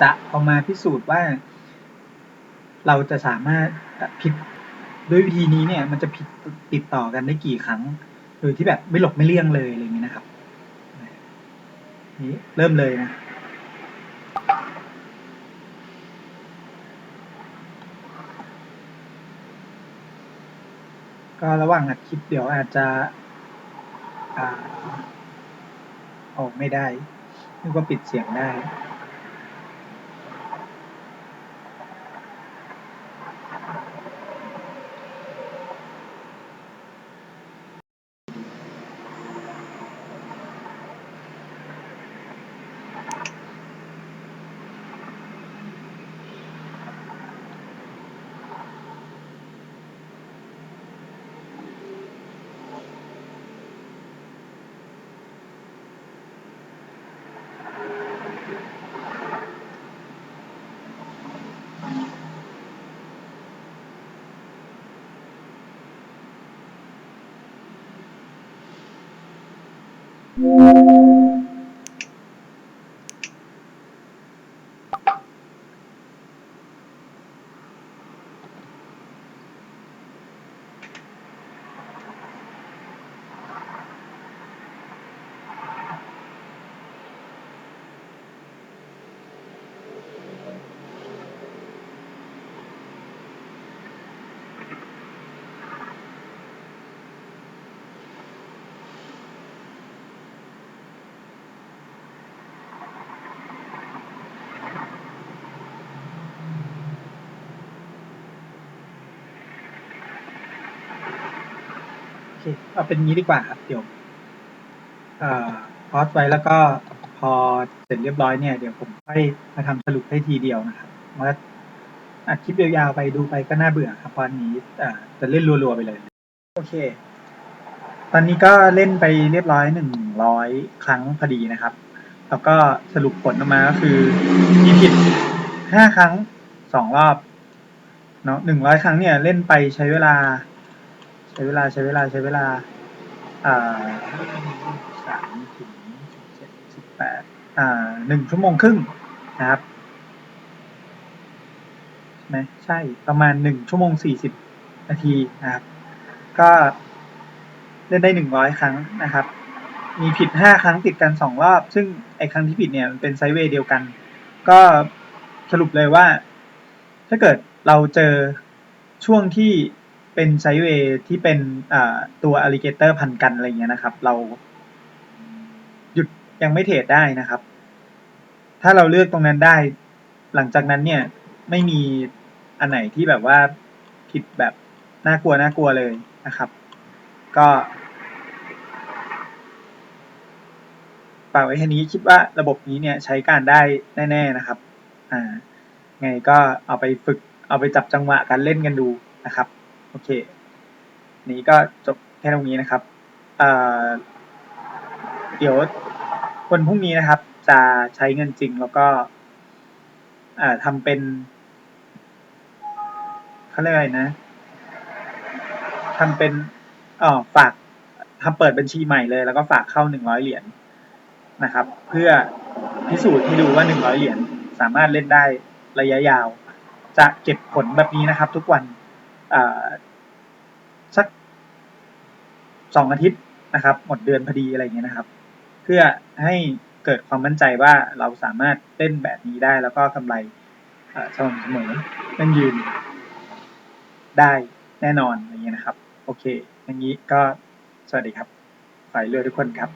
จะเอามาพิสูจน์ว่า เราจะสามารถผิดด้วยวิธีนี้เนี่ย มันจะผิดติดต่อกันได้กี่ครั้ง โดยที่แบบไม่หลบไม่เลี่ยงเลยอะไรอย่างนี้นะครับนี่เริ่มเลยนะก็ระหว่างอัดคลิปเดี๋ยวอาจจะอ่าออกไม่ได้นึกว่าปิดเสียงได้ โอ เคเอาเป็นงี้ดีกว่าครับเดี๋ยวเอ่อพอสไว้แล้วก็พอเสร็จเรียบร้อยเนี่ยเดี๋ยวผมค่อยมาทำสรุปให้ทีเดียวนะครับว่าอัดคลิปยาวๆไปดูไปก็น่าเบื่อครับเพราะอันนี้อจะเล่นรัวๆไปเลย โอเค ตอนนี้ก็เล่นไปเรียบร้อยหนึ่งร้อยครั้งพอดีนะครับ แล้วก็สรุปผลออกมาก็คือมีผิดห้าครั้งสองรอบเนาะหนึ่งร้อยครั้งเนี่ยเล่นไปใช้เวลา ใช้เวลาใช้เวลาใช้เวลาอ่าสามถึงเจ็ดสิบแปดอ่าหนึ่งชั่วโมงครึ่งนะครับใช่ไหมใช่ประมาณหนึ่งชั่วโมงสี่สิบนาทีนะครับ ก็เล่นได้หนึ่งร้อยครั้งนะครับ มีผิดห้าครั้งติดกันสองรอบ ซึ่งไอ้ครั้งที่ผิดเนี่ยมันเป็นไซเวย์เดียวกัน ก็สรุปเลยว่า ถ้าเกิดเราเจอช่วงที่ เป็นไซด์เวย์ที่เป็นตัวอ l ลิเกเตอร์พันกันอะไรเงี้ยนะครับ เรา หยุดยังไม่เทรดได้นะครับ ถ้าเราเลือกตรงนั้นได้ หลังจากนั้นเนี่ยไม่มีอันไหนที่แบบว่าผิดแบบน่ากลัวน่ากลัวเลยนะครับ ก็ฝากไว้แค่นี้คิดว่าระบบนี้เนี่ยใช้การได้แน่ๆนะครับ อ่า ไงก็เอาไปฝึกเอาไปจับจังหวะการเล่นกันดูนะครับ โอเค นี้ก็จบแค่ตรงนี้นะครับเดี๋ยววันพรุ่งนี้นะครับ จะใช้เงินจริงแล้วก็ทำเป็นเขาเรียกอะไรนะทำเป็นอ๋อฝากทำเปิดบัญชีใหม่เลย แล้วก็ฝากเข้าหนึ่งร้อยเหรียญนะครับ เพื่อพิสูจน์ให้ดูว่าหนึ่งร้อยเหรียญสามารถเล่นได้ระยะยาว จะเก็บผลแบบนี้นะครับ ทุกวัน สักสองอาทิตย์นะครับ หมดเดือนพอดีอะไรเงี้ยนะครับ เพื่อให้เกิดความมั่นใจว่าเราสามารถเล่นแบบนี้ได้ แล้วก็กำไรสม่ำเสมอยั่งยืนได้แน่นอนอย่างเงี้ยนะครับ โอเคอย่างนี้ก็สวัสดีครับฝ่ายเรือทุกคนครับ